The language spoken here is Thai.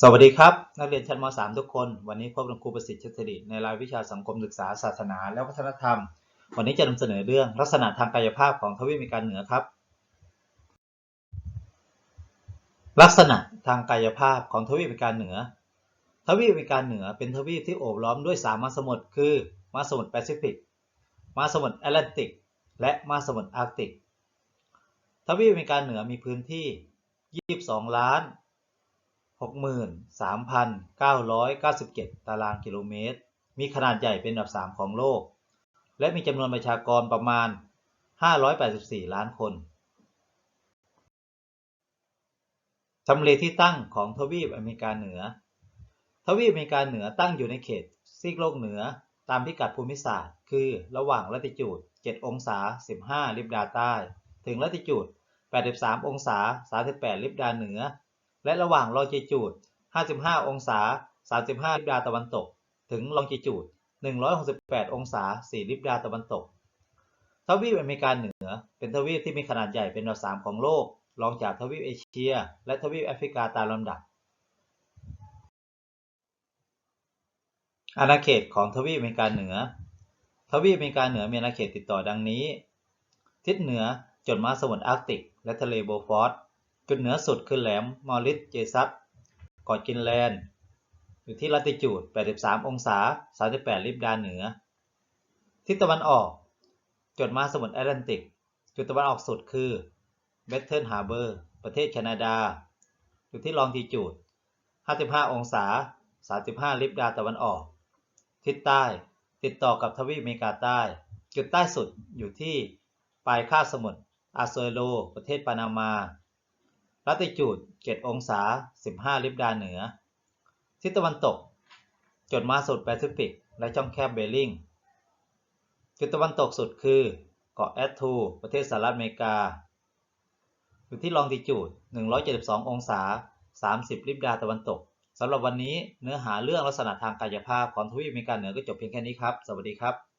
สวัสดีครับ นักเรียนชั้นม .3 ทุกคน วันนี้พบกับครูประสิทธิ์ชัชริในรายวิชาสังคมศึกษาศาสนา และวัฒนธรรม วันนี้จะนำเสนอเรื่องลักษณะทางกายภาพของทวีปอเมริกาเหนือครับ ลักษณะทางกายภาพของทวีปอเมริกาเหนือ ทวีปอเมริกาเหนือเป็นทวีปที่โอบล้อมด้วยสามมหาสมุทรคือมหาสมุทรแปซิฟิกมหาสมุทรแอตแลนติก และมหาสมุทรอาร์กติก ทวีปอเมริกาเหนือมีพื้นที่ 22 ล้าน 63,997 ตารางกิโลเมตร มีขนาดใหญ่เป็นอันดับ 3 ของโลก และมีจำนวนประชากรประมาณ 584 ล้านคนทำเลที่ตั้งของทวีปอเมริกาเหนือ ทวีปอเมริกาเหนือตั้งอยู่ในเขตซีกโลกเหนือตามพิกัดภูมิศาสตร์ คือระหว่างลัติจูด 7 องศา 15 ลิบดาใต้ ถึงลัติจูด 83 องศา 38 ลิบดาเหนือ และระหว่างลองจิจูด 55 องศา 35 ลิบดาตะวันตก ถึงลองจิจูด 168 องศา 4 ลิบดาตะวันตก ทวีปอเมริกาเหนือ เป็นทวีปที่มีขนาดใหญ่เป็นอันดับ3ของโลก รองจากทวีปเอเชีย และทวีปแอฟริกาตามลำดับ อาณาเขตของทวีปอเมริกาเหนือ ทวีปอเมริกาเหนือมีอาณาเขตติดต่อดังนี้ ทิศเหนือจดมาสมุทรอาร์กติก และทะเลโบฟอร์ต จุดเหนือสุดคือแหลมมอริสเจซัสเกาะกินแลนด์ อยู่ที่ลัติจูด 83 องศา 38 ลิบดาเหนือ ทิศตะวันออกจดมาสมุทรแอตแลนติก จุดตะวันออกสุดคือเบ t เทิลฮาร์เบอร์ ประเทศแคนาดา อยู่ที่ลองติจูด 55 องศา 35 ลิบดาตะวันออก ทิศใต้ ติดต่อกับทวีปอเมริกาใต้ จุดใต้สุดอยู่ที่ปลายคาบสมุทรอาโซโล ประเทศปานามา ลัติจูด7องศา 15 ลิบดาเหนือ ทิศตะวันตก จดมาสมุทรแปซิฟิก และช่องแคบเบลลิง จุดตะวันตกสุดคือเกาะแอตทู ประเทศสหรัฐอเมริกา อยู่ที่ลองติจูด 172 องศา 30 ลิบดาตะวันตก สำหรับวันนี้เนื้อหาเรื่องลักษณะทางกายภาพของทวีปอเมริกาเหนือก็จบเพียงแค่นี้ครับ สวัสดีครับ